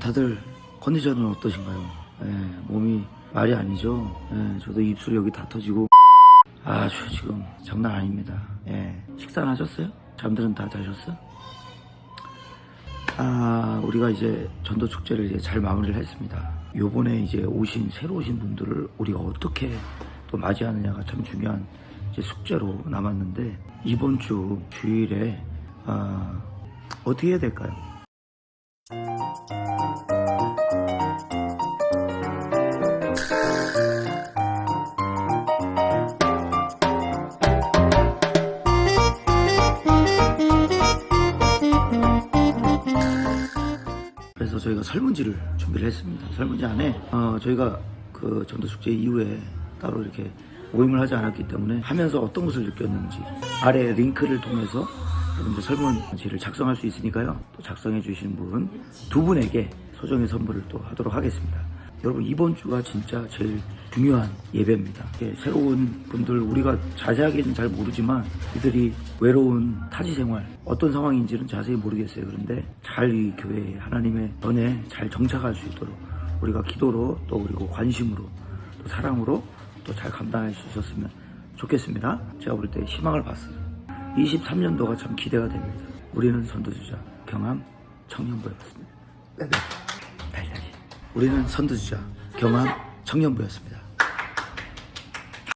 다들 컨디션은 어떠신가요? 예, 몸이 말이 아니죠. 예, 저도 입술이 여기 다 터지고 아주 지금 장난 아닙니다. 예, 식사는 하셨어요? 잠들은 다 자셨어요? 아, 우리가 이제 전도 축제를 이제 잘 마무리를 했습니다. 요번에 이제 오신, 새로 오신 분들을 우리가 어떻게 또 맞이하느냐가 참 중요한 이제 숙제로 남았는데, 이번 주 주일에, 아, 어떻게 해야 될까요? 그래서 저희가 설문지를 준비를 했습니다. 설문지 안에 어, 저희가 그 전도 축제 이후에 따로 이렇게 모임을 하지 않았기 때문에 하면서 어떤 것을 느꼈는지 아래 링크를 통해서 여러분들 설문지를 작성할 수 있으니까요. 또 작성해 주신 분 두 분에게 소정의 선물을 또 하도록 하겠습니다. 여러분 이번 주가 진짜 제일 중요한 예배입니다. 예, 새로운 분들 우리가 자세하게는 잘 모르지만 이들이 외로운 타지 생활 어떤 상황인지는 자세히 모르겠어요. 그런데 잘 이 교회 하나님의 전에 잘 정착할 수 있도록 우리가 기도로 또 그리고 관심으로 또 사랑으로 또 잘 감당할 수 있었으면 좋겠습니다. 제가 볼 때 희망을 봤어요. 23년도가 참 기대가 됩니다. 우리는 선두주자 경암 청년부였습니다. 네네. 다시 다시. 우리는 선두주자 경암 청년부였습니다.